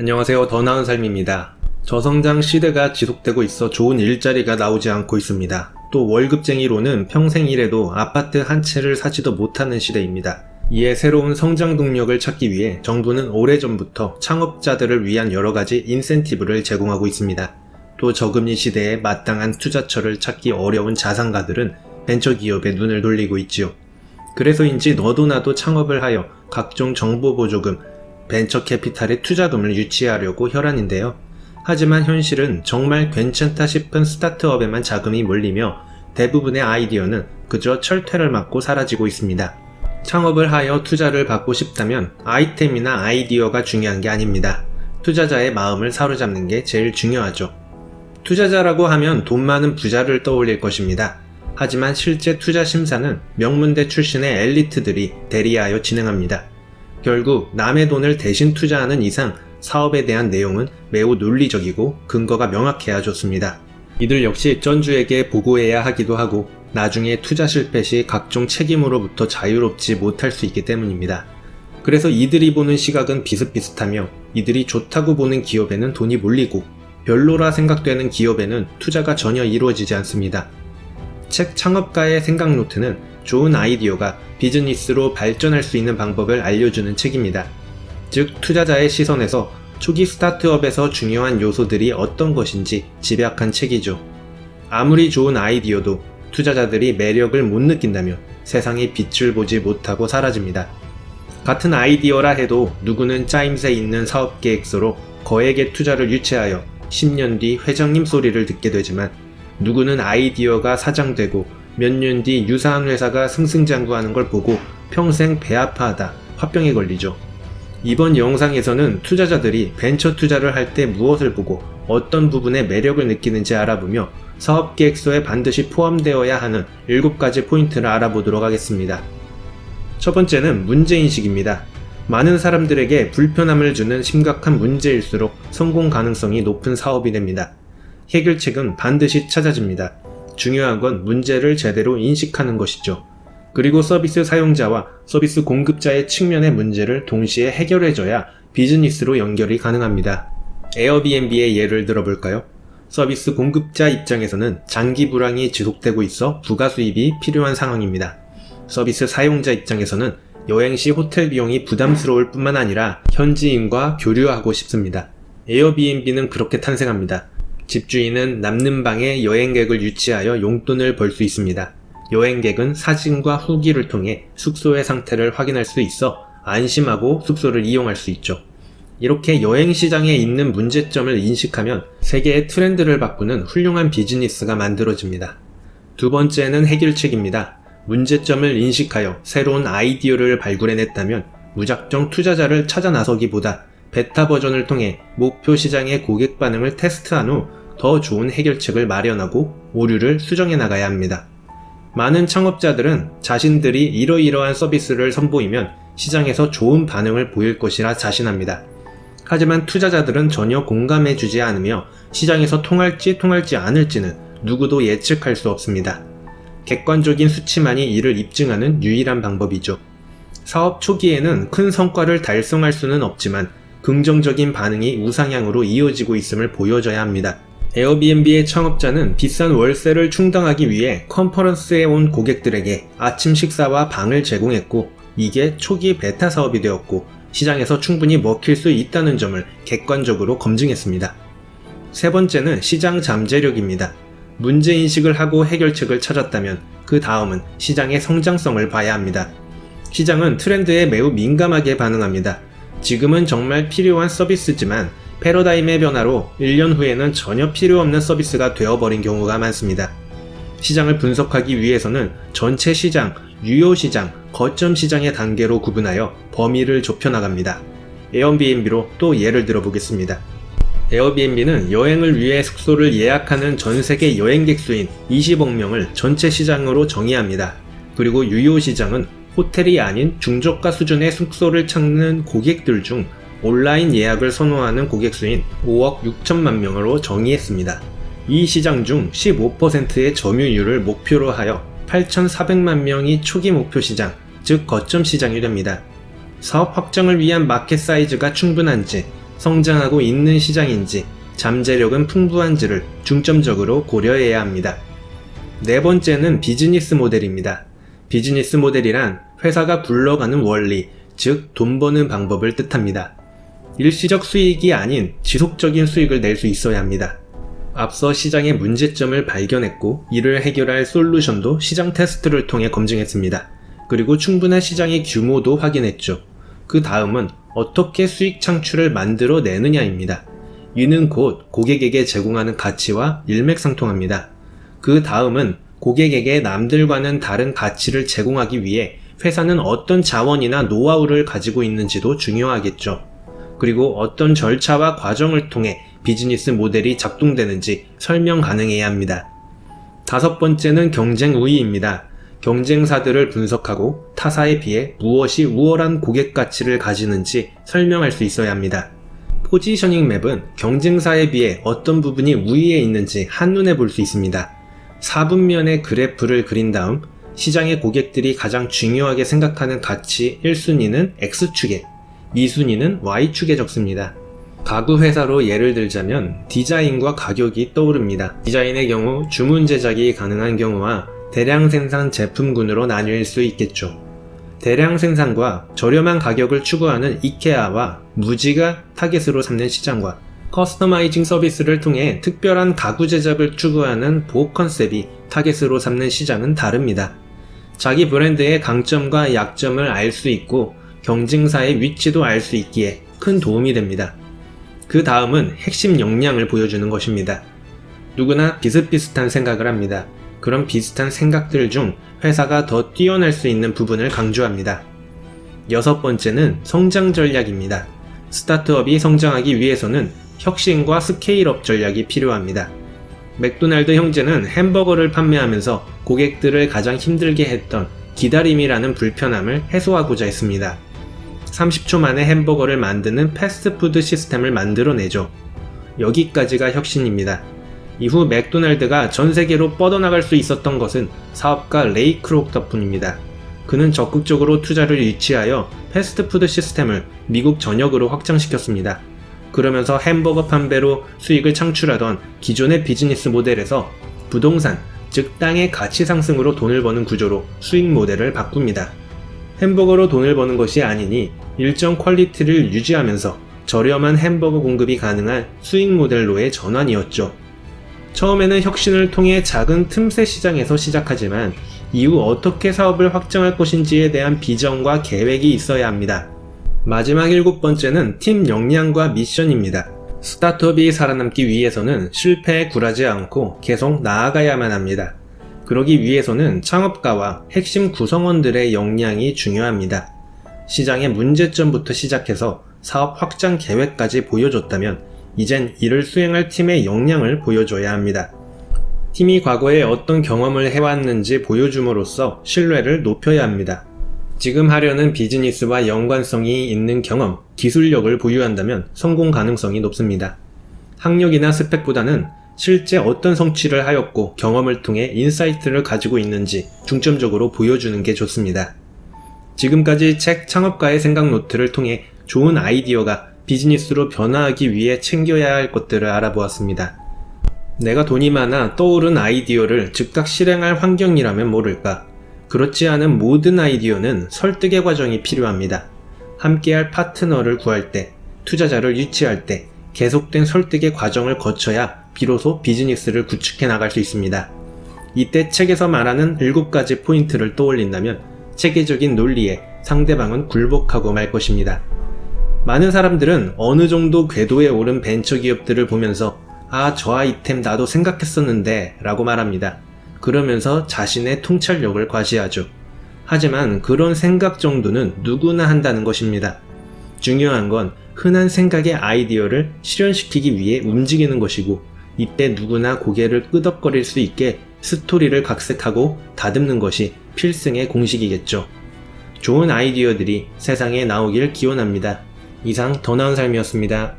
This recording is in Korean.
안녕하세요. 더 나은 삶입니다. 저성장 시대가 지속되고 있어 좋은 일자리가 나오지 않고 있습니다. 또 월급쟁이로는 평생 일해도 아파트 한 채를 사지도 못하는 시대입니다. 이에 새로운 성장 동력을 찾기 위해 정부는 오래전부터 창업자들을 위한 여러 가지 인센티브를 제공하고 있습니다. 또 저금리 시대에 마땅한 투자처를 찾기 어려운 자산가들은 벤처 기업에 눈을 돌리고 있지요. 그래서인지 너도 나도 창업을 하여 각종 정보 보조금, 벤처 캐피탈의 투자금을 유치하려고 혈안인데요. 하지만 현실은 정말 괜찮다 싶은 스타트업에만 자금이 몰리며 대부분의 아이디어는 그저 철퇴를 맞고 사라지고 있습니다. 창업을 하여 투자를 받고 싶다면 아이템이나 아이디어가 중요한 게 아닙니다. 투자자의 마음을 사로잡는 게 제일 중요하죠. 투자자라고 하면 돈 많은 부자를 떠올릴 것입니다. 하지만 실제 투자 심사는 명문대 출신의 엘리트들이 대리하여 진행합니다. 결국 남의 돈을 대신 투자하는 이상 사업에 대한 내용은 매우 논리적이고 근거가 명확해야 좋습니다. 이들 역시 전주에게 보고해야 하기도 하고 나중에 투자 실패 시 각종 책임으로부터 자유롭지 못할 수 있기 때문입니다. 그래서 이들이 보는 시각은 비슷비슷하며 이들이 좋다고 보는 기업에는 돈이 몰리고 별로라 생각되는 기업에는 투자가 전혀 이루어지지 않습니다. 책 창업가의 생각 노트는 좋은 아이디어가 비즈니스로 발전할 수 있는 방법을 알려주는 책입니다. 즉, 투자자의 시선에서 초기 스타트업에서 중요한 요소들이 어떤 것인지 집약한 책이죠. 아무리 좋은 아이디어도 투자자들이 매력을 못 느낀다면 세상에 빛을 보지 못하고 사라집니다. 같은 아이디어라 해도 누구는 짜임새 있는 사업 계획서로 거액의 투자를 유치하여 10년 뒤 회장님 소리를 듣게 되지만 누구는 아이디어가 사장되고 몇 년 뒤 유사한 회사가 승승장구하는 걸 보고 평생 배 아파하다 화병에 걸리죠. 이번 영상에서는 투자자들이 벤처 투자를 할 때 무엇을 보고 어떤 부분에 매력을 느끼는지 알아보며 사업 계획서에 반드시 포함되어야 하는 7가지 포인트를 알아보도록 하겠습니다. 첫 번째는 문제인식입니다. 많은 사람들에게 불편함을 주는 심각한 문제일수록 성공 가능성이 높은 사업이 됩니다. 해결책은 반드시 찾아집니다. 중요한 건 문제를 제대로 인식하는 것이죠. 그리고 서비스 사용자와 서비스 공급자의 측면의 문제를 동시에 해결해줘야 비즈니스로 연결이 가능합니다. 에어비앤비의 예를 들어볼까요? 서비스 공급자 입장에서는 장기 불황이 지속되고 있어 부가 수입이 필요한 상황입니다. 서비스 사용자 입장에서는 여행 시 호텔 비용이 부담스러울 뿐만 아니라 현지인과 교류하고 싶습니다. 에어비앤비는 그렇게 탄생합니다. 집주인은 남는 방에 여행객을 유치하여 용돈을 벌 수 있습니다. 여행객은 사진과 후기를 통해 숙소의 상태를 확인할 수 있어 안심하고 숙소를 이용할 수 있죠. 이렇게 여행 시장에 있는 문제점을 인식하면 세계의 트렌드를 바꾸는 훌륭한 비즈니스가 만들어집니다. 두 번째는 해결책입니다. 문제점을 인식하여 새로운 아이디어를 발굴해냈다면 무작정 투자자를 찾아 나서기보다 베타 버전을 통해 목표 시장의 고객 반응을 테스트한 후 더 좋은 해결책을 마련하고 오류를 수정해 나가야 합니다. 많은 창업자들은 자신들이 이러이러한 서비스를 선보이면 시장에서 좋은 반응을 보일 것이라 자신합니다. 하지만 투자자들은 전혀 공감해 주지 않으며 시장에서 통할지 통할지 않을지는 누구도 예측할 수 없습니다. 객관적인 수치만이 이를 입증하는 유일한 방법이죠. 사업 초기에는 큰 성과를 달성할 수는 없지만 긍정적인 반응이 우상향으로 이어지고 있음을 보여줘야 합니다. 에어비앤비의 창업자는 비싼 월세를 충당하기 위해 컨퍼런스에 온 고객들에게 아침 식사와 방을 제공했고 이게 초기 베타 사업이 되었고 시장에서 충분히 먹힐 수 있다는 점을 객관적으로 검증했습니다. 세 번째는 시장 잠재력입니다. 문제인식을 하고 해결책을 찾았다면 그 다음은 시장의 성장성을 봐야 합니다. 시장은 트렌드에 매우 민감하게 반응합니다. 지금은 정말 필요한 서비스지만 패러다임의 변화로 1년 후에는 전혀 필요 없는 서비스가 되어버린 경우가 많습니다. 시장을 분석하기 위해서는 전체 시장, 유효 시장, 거점 시장의 단계로 구분하여 범위를 좁혀 나갑니다. 에어비앤비로 또 예를 들어 보겠습니다. 에어비앤비는 여행을 위해 숙소를 예약하는 전 세계 여행객 수인 20억 명을 전체 시장으로 정의합니다. 그리고 유효 시장은 호텔이 아닌 중저가 수준의 숙소를 찾는 고객들 중 온라인 예약을 선호하는 고객 수인 5억 6천만 명으로 정의했습니다. 이 시장 중 15%의 점유율을 목표로 하여 8,400만 명이 초기 목표 시장, 즉 거점 시장이 됩니다. 사업 확장을 위한 마켓 사이즈가 충분한지 성장하고 있는 시장인지, 잠재력은 풍부한지를 중점적으로 고려해야 합니다. 네 번째는 비즈니스 모델입니다. 비즈니스 모델이란 회사가 굴러가는 원리, 즉 돈 버는 방법을 뜻합니다. 일시적 수익이 아닌 지속적인 수익을 낼 수 있어야 합니다. 앞서 시장의 문제점을 발견했고 이를 해결할 솔루션도 시장 테스트를 통해 검증했습니다. 그리고 충분한 시장의 규모도 확인했죠. 그 다음은 어떻게 수익 창출을 만들어 내느냐입니다. 이는 곧 고객에게 제공하는 가치와 일맥상통합니다. 그 다음은 고객에게 남들과는 다른 가치를 제공하기 위해 회사는 어떤 자원이나 노하우를 가지고 있는지도 중요하겠죠. 그리고 어떤 절차와 과정을 통해 비즈니스 모델이 작동되는지 설명 가능해야 합니다. 다섯 번째는 경쟁 우위입니다. 경쟁사들을 분석하고 타사에 비해 무엇이 우월한 고객 가치를 가지는지 설명할 수 있어야 합니다. 포지셔닝 맵은 경쟁사에 비해 어떤 부분이 우위에 있는지 한눈에 볼 수 있습니다. 4분면의 그래프를 그린 다음 시장의 고객들이 가장 중요하게 생각하는 가치 1순위는 X축에, 2순위는 Y축에 적습니다. 가구 회사로 예를 들자면 디자인과 가격이 떠오릅니다. 디자인의 경우 주문 제작이 가능한 경우와 대량 생산 제품군으로 나뉠 수 있겠죠. 대량 생산과 저렴한 가격을 추구하는 이케아와 무지가 타겟으로 삼는 시장과 커스터마이징 서비스를 통해 특별한 가구 제작을 추구하는 보호 컨셉이 타겟으로 삼는 시장은 다릅니다. 자기 브랜드의 강점과 약점을 알 수 있고 경쟁사의 위치도 알 수 있기에 큰 도움이 됩니다. 그 다음은 핵심 역량을 보여주는 것입니다. 누구나 비슷비슷한 생각을 합니다. 그런 비슷한 생각들 중 회사가 더 뛰어날 수 있는 부분을 강조합니다. 여섯 번째는 성장 전략입니다. 스타트업이 성장하기 위해서는 혁신과 스케일업 전략이 필요합니다. 맥도날드 형제는 햄버거를 판매하면서 고객들을 가장 힘들게 했던 기다림이라는 불편함을 해소하고자 했습니다. 30초 만에 햄버거를 만드는 패스트푸드 시스템을 만들어내죠. 여기까지가 혁신입니다. 이후 맥도날드가 전 세계로 뻗어나갈 수 있었던 것은 사업가 레이 크록 덕분입니다. 그는 적극적으로 투자를 유치하여 패스트푸드 시스템을 미국 전역으로 확장시켰습니다. 그러면서 햄버거 판매로 수익을 창출하던 기존의 비즈니스 모델에서 부동산, 즉 땅의 가치 상승으로 돈을 버는 구조로 수익 모델을 바꿉니다. 햄버거로 돈을 버는 것이 아니니 일정 퀄리티를 유지하면서 저렴한 햄버거 공급이 가능한 수익 모델로의 전환이었죠. 처음에는 혁신을 통해 작은 틈새 시장에서 시작하지만 이후 어떻게 사업을 확장할 것인지에 대한 비전과 계획이 있어야 합니다. 마지막 일곱 번째는 팀 역량과 미션입니다. 스타트업이 살아남기 위해서는 실패에 굴하지 않고 계속 나아가야만 합니다. 그러기 위해서는 창업가와 핵심 구성원들의 역량이 중요합니다. 시장의 문제점부터 시작해서 사업 확장 계획까지 보여줬다면 이젠 이를 수행할 팀의 역량을 보여줘야 합니다. 팀이 과거에 어떤 경험을 해왔는지 보여줌으로써 신뢰를 높여야 합니다. 지금 하려는 비즈니스와 연관성이 있는 경험, 기술력을 보유한다면 성공 가능성이 높습니다. 학력이나 스펙보다는 실제 어떤 성취를 하였고 경험을 통해 인사이트를 가지고 있는지 중점적으로 보여주는 게 좋습니다. 지금까지 책 창업가의 생각 노트를 통해 좋은 아이디어가 비즈니스로 변화하기 위해 챙겨야 할 것들을 알아보았습니다. 내가 돈이 많아 떠오른 아이디어를 즉각 실행할 환경이라면 모를까. 그렇지 않은 모든 아이디어는 설득의 과정이 필요합니다. 함께할 파트너를 구할 때, 투자자를 유치할 때, 계속된 설득의 과정을 거쳐야 비로소 비즈니스를 구축해 나갈 수 있습니다. 이때 책에서 말하는 7가지 포인트를 떠올린다면 체계적인 논리에 상대방은 굴복하고 말 것입니다. 많은 사람들은 어느 정도 궤도에 오른 벤처 기업들을 보면서 아, 저 아이템 나도 생각했었는데 라고 말합니다. 그러면서 자신의 통찰력을 과시하죠. 하지만 그런 생각 정도는 누구나 한다는 것입니다. 중요한 건 흔한 생각의 아이디어를 실현시키기 위해 움직이는 것이고 이때 누구나 고개를 끄덕거릴 수 있게 스토리를 각색하고 다듬는 것이 필승의 공식이겠죠. 좋은 아이디어들이 세상에 나오길 기원합니다. 이상 더 나은 삶이었습니다.